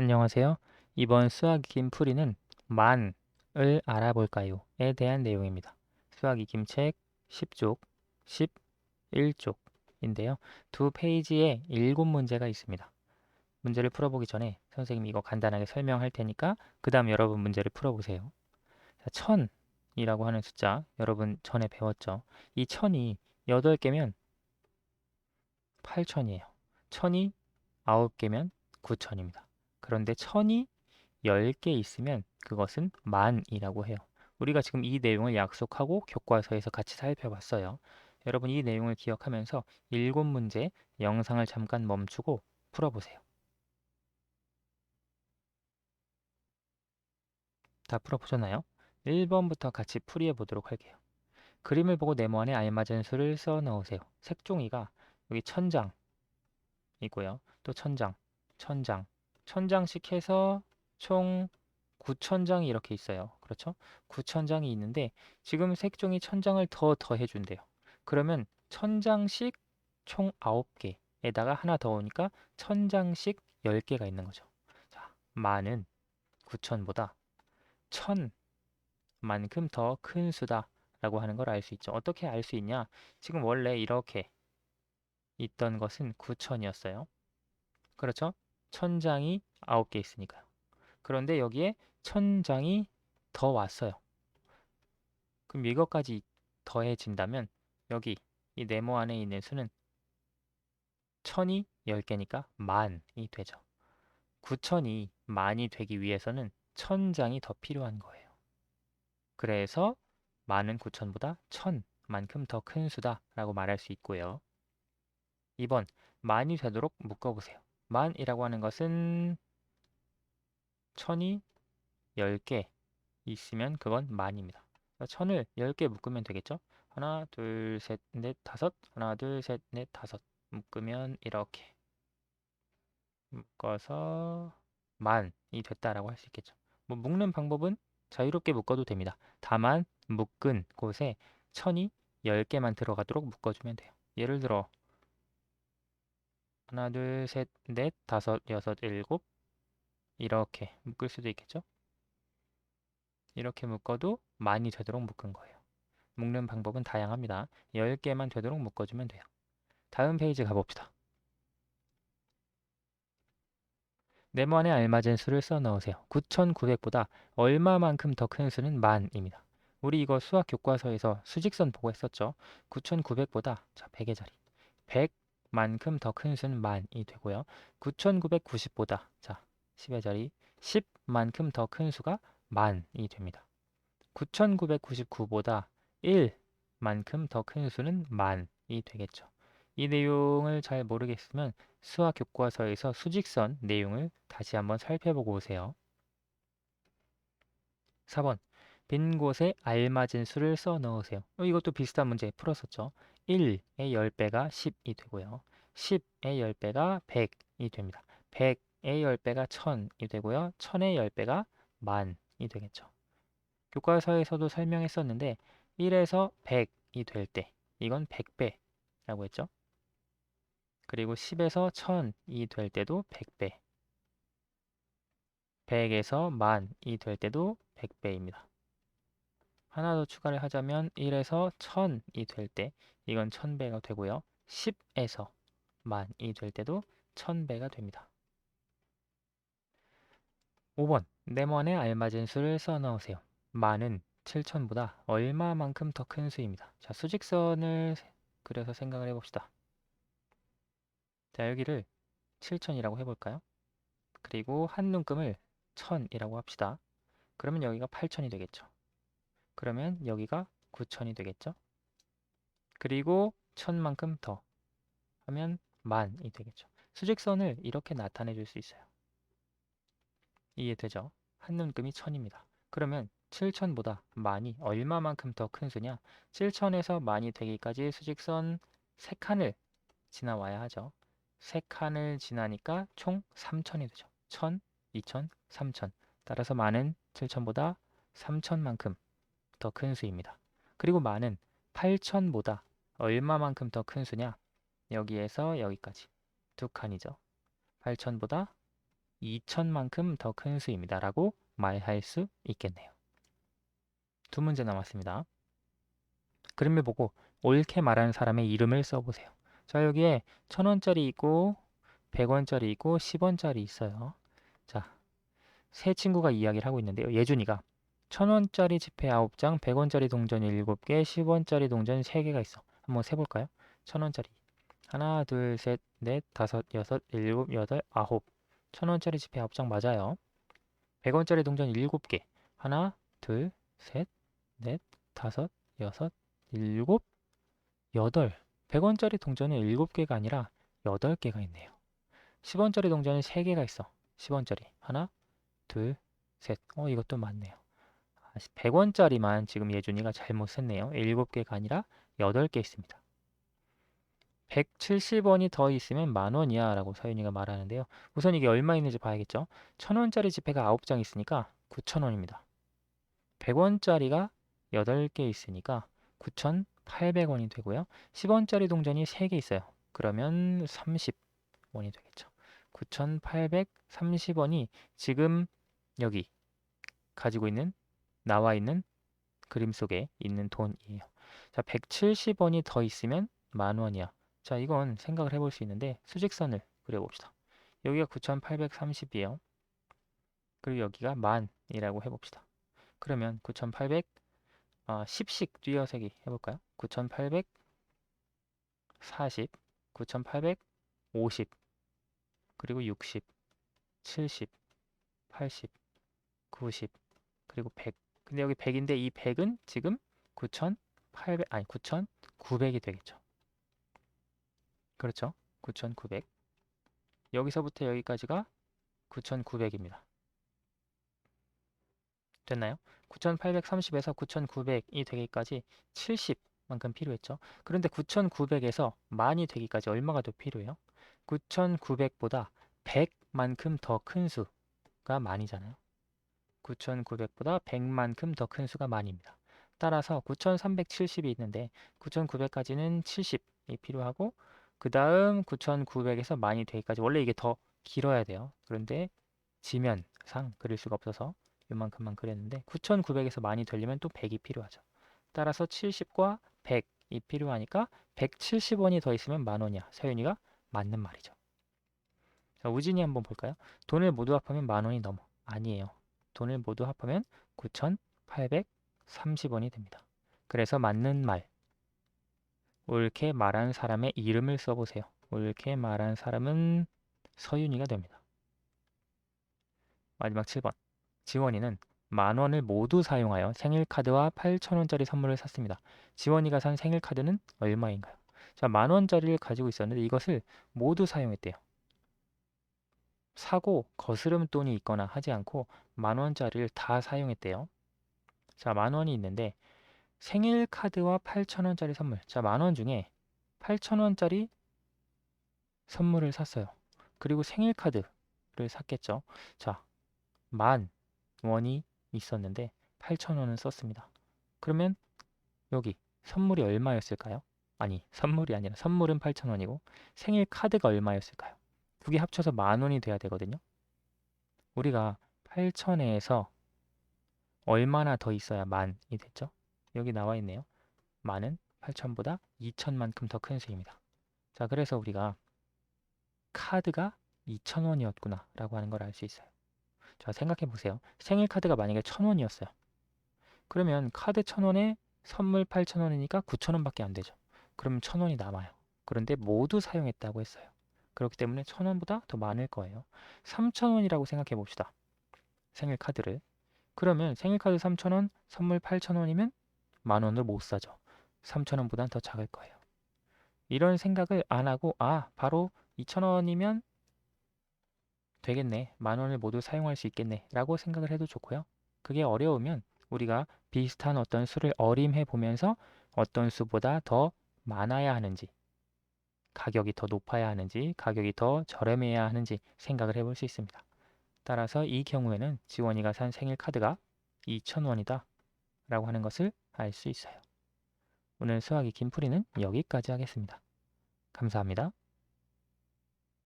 안녕하세요. 이번 수학 익힘 풀이는 만을 알아볼까요?에 대한 내용입니다. 수학 익힘 책 10쪽, 11쪽인데요. 두 페이지에 7문제가 있습니다. 문제를 풀어보기 전에 선생님이 이거 간단하게 설명할 테니까 그 다음 여러분 문제를 풀어보세요. 자, 천이라고 하는 숫자 여러분 전에 배웠죠? 이 천이 8개면 8천이에요. 천이 9개면 9천입니다. 그런데 천이 10개 있으면 그것은 만이라고 해요. 우리가 지금 이 내용을 약속하고 교과서에서 같이 살펴봤어요. 여러분 이 내용을 기억하면서 7문제 영상을 잠깐 멈추고 풀어보세요. 다 풀어보셨나요? 1번부터 같이 풀이해 보도록 할게요. 그림을 보고 네모 안에 알맞은 수를 써 넣으세요. 색종이가 여기 천장이고요. 또 천장, 천장, 천장씩 해서 총 9천장이 이렇게 있어요. 그렇죠? 9천장이 있는데 지금 색종이 천장을 더 더해 준대요. 그러면 천장씩 총 9개에다가 하나 더 오니까 천장씩 10개가 있는 거죠. 자, 만은 9천보다 천만큼 더 큰 수다 라고 하는 걸 알 수 있죠. 어떻게 알 수 있냐? 지금 원래 이렇게 있던 것은 9천이었어요. 그렇죠? 천장이 9개 있으니까요. 그런데 여기에 천장이 더 왔어요. 그럼 이것까지 더해진다면 여기 이 네모 안에 있는 수는 천이 10개니까 만이 되죠. 9천이 만이 되기 위해서는 천장이 더 필요한 거예요. 그래서 만은 9천보다 천만큼 더 큰 수다 라고 말할 수 있고요. 2번 만이 되도록 묶어보세요. 만이라고 하는 것은 천이 10개 있으면 그건 만입니다. 천을 10개 묶으면 되겠죠? 하나, 둘, 셋, 넷, 다섯 하나, 둘, 셋, 넷, 다섯 묶으면 이렇게 묶어서 만이 됐다라고 할 수 있겠죠. 뭐 묶는 방법은 자유롭게 묶어도 됩니다. 다만 묶은 곳에 천이 10개만 들어가도록 묶어주면 돼요. 예를 들어 하나, 둘, 셋, 넷, 다섯, 여섯, 일곱 이렇게 묶을 수도 있겠죠? 이렇게 묶어도 많이 되도록 묶은 거예요. 묶는 방법은 다양합니다. 10개만 되도록 묶어주면 돼요. 다음 페이지 가봅시다. 네모 안에 알맞은 수를 써 넣으세요. 9,900보다 얼마만큼 더 큰 수는 만입니다. 우리 이거 수학 교과서에서 수직선 보고 했었죠. 9,900보다 자 100의 자리 100 만큼 더 큰 수는 만이 되고요. 9990보다 자 10의 자리 10만큼 더 큰 수가 만이 됩니다. 9999보다 1만큼 더 큰 수는 만이 되겠죠. 이 내용을 잘 모르겠으면 수학 교과서에서 수직선 내용을 다시 한번 살펴보고 오세요. 4번 빈 곳에 알맞은 수를 써 넣으세요. 어, 이것도 비슷한 문제 풀었었죠. 1의 10배가 10이 되고요. 10의 10배가 100이 됩니다. 100의 10배가 1000이 되고요. 1000의 10배가 만이 되겠죠. 교과서에서도 설명했었는데 1에서 100이 될 때 이건 100배라고 했죠. 그리고 10에서 1000이 될 때도 100배 100에서 만이 될 때도 100배입니다. 하나 더 추가를 하자면 1에서 1000이 될 때 이건 1000배가 되고요. 10에서 만이 될 때도 1000배가 됩니다. 5번 네모안에 알맞은 수를 써 넣으세요. 만은 7000보다 얼마만큼 더 큰 수입니다. 자, 수직선을 그려서 생각을 해봅시다. 자, 여기를 7000이라고 해볼까요? 그리고 한 눈금을 1000이라고 합시다. 그러면 여기가 8000이 되겠죠. 그러면 여기가 9천이 되겠죠. 그리고 천만큼 더 하면 만이 되겠죠. 수직선을 이렇게 나타내 줄 수 있어요. 이해되죠? 한눈금이 천입니다. 그러면 7천보다 만이 얼마만큼 더 큰 수냐? 7천에서 만이 되기까지 수직선 3칸을 지나와야 하죠. 3칸을 지나니까 총 3천이 되죠. 1000, 2000, 3000. 따라서 만은 7천보다 3천만큼 더 큰 수입니다. 그리고 만은 8천보다 얼마만큼 더 큰 수냐? 여기에서 여기까지 두 칸이죠. 8천보다 2천만큼 더 큰 수입니다. 라고 말할 수 있겠네요. 두 문제 남았습니다. 그림을 보고 옳게 말하는 사람의 이름을 써보세요. 자, 여기에 천원짜리 있고 100원짜리 있고 10원짜리 있어요. 자, 세 친구가 이야기를 하고 있는데요. 예준이가 천원짜리 지폐 9장, 100원짜리 동전 7개, 10원짜리 동전 3개가 있어. 한번 세볼까요? 천원짜리 하나, 둘, 셋, 넷, 다섯, 여섯, 일곱, 여덟, 아홉 천원짜리 지폐 9장 맞아요. 100원짜리 동전 7개 하나, 둘, 셋, 넷, 다섯, 여섯, 일곱, 여덟 100원짜리 동전은 7개가 아니라 8개가 있네요. 10원짜리 동전은 3개가 있어. 10원짜리 하나, 둘, 셋. 어, 이것도 맞네요. 100원짜리만 지금 예준이가 잘못 셌네요. 7개가 아니라 8개 있습니다. 170원이 더 있으면 만원이야 라고 서윤이가 말하는데요. 우선 이게 얼마 있는지 봐야겠죠. 1000원짜리 지폐가 9장 있으니까 9,000원입니다. 100원짜리가 8개 있으니까 9,800원이 되고요. 10원짜리 동전이 3개 있어요. 그러면 30원이 되겠죠. 9,830원이 지금 여기 가지고 있는 나와 있는 그림 속에 있는 돈이에요. 자, 170원이 더 있으면 만 원이야. 자, 이건 생각을 해볼 수 있는데 수직선을 그려봅시다. 여기가 9,830이에요. 그리고 여기가 만이라고 해봅시다. 그러면 9,800 아, 10씩 뛰어세기 해볼까요? 9,840, 9,850, 그리고 60, 70, 80, 90, 그리고 100. 근데 여기 100인데 이 100은 지금 9,800, 아니 9,900이 되겠죠. 그렇죠? 9,900. 여기서부터 여기까지가 9,900입니다. 됐나요? 9,830에서 9,900이 되기까지 70만큼 필요했죠. 그런데 9,900에서 만이 되기까지 얼마가 더 필요해요? 9,900보다 100만큼 더 큰 수가 만이잖아요. 9,900보다 100만큼 더 큰 수가 만입니다. 따라서 9,370이 있는데 9,900까지는 70이 필요하고 그 다음 9,900에서 만이 되기까지 원래 이게 더 길어야 돼요. 그런데 지면상 그릴 수가 없어서 요만큼만 그렸는데 9,900에서 만이 되려면 또 100이 필요하죠. 따라서 70과 100이 필요하니까 170원이 더 있으면 만 원이야. 서윤이가 맞는 말이죠. 자, 우진이 한번 볼까요? 돈을 모두 합하면 만 원이 넘어. 아니에요. 돈을 모두 합하면 9,830원이 됩니다. 그래서 맞는 말. 옳게 말한 사람의 이름을 써보세요. 옳게 말한 사람은 서윤이가 됩니다. 마지막 7번. 지원이는 만 원을 모두 사용하여 생일카드와 8천원짜리 선물을 샀습니다. 지원이가 산 생일카드는 얼마인가요? 자, 만 원짜리를 가지고 있었는데 이것을 모두 사용했대요. 사고 거스름 돈이 있거나 하지 않고 만 원짜리를 다 사용했대요. 자, 만 원이 있는데 생일 카드와 8천원짜리 선물. 자, 만원 중에 8천원짜리 선물을 샀어요. 그리고 생일 카드를 샀겠죠. 자, 만 원이 있었는데 8,000원은 썼습니다. 그러면 여기 선물이 얼마였을까요? 아니 선물이 아니라 선물은 8,000원이고 생일 카드가 얼마였을까요? 두 개 합쳐서 만 원이 돼야 되거든요. 우리가 8,000에서 얼마나 더 있어야 만이 됐죠? 여기 나와 있네요. 만은 8,000보다 2,000만큼 더 큰 수입니다. 자, 그래서 우리가 카드가 2,000원이었구나 라고 하는 걸 알 수 있어요. 자, 생각해 보세요. 생일 카드가 만약에 1,000원이었어요. 그러면 카드 1,000원에 선물 8,000원이니까 9,000원밖에 안 되죠. 그럼 1,000원이 남아요. 그런데 모두 사용했다고 했어요. 그렇기 때문에 1,000원보다 더 많을 거예요. 3,000원이라고 생각해 봅시다. 생일 카드를. 그러면 생일 카드 3,000원, 선물 8,000원이면 만 원을 못 사죠. 3,000원보다는 더 작을 거예요. 이런 생각을 안 하고 아, 바로 2,000원이면 되겠네. 만 원을 모두 사용할 수 있겠네. 라고 생각을 해도 좋고요. 그게 어려우면 우리가 비슷한 어떤 수를 어림해 보면서 어떤 수보다 더 많아야 하는지, 가격이 더 높아야 하는지, 가격이 더 저렴해야 하는지 생각을 해볼 수 있습니다. 따라서 이 경우에는 지원이가 산 생일 카드가 2,000원이다 라고 하는 것을 알 수 있어요. 오늘 수학이 김풀이는 여기까지 하겠습니다. 감사합니다.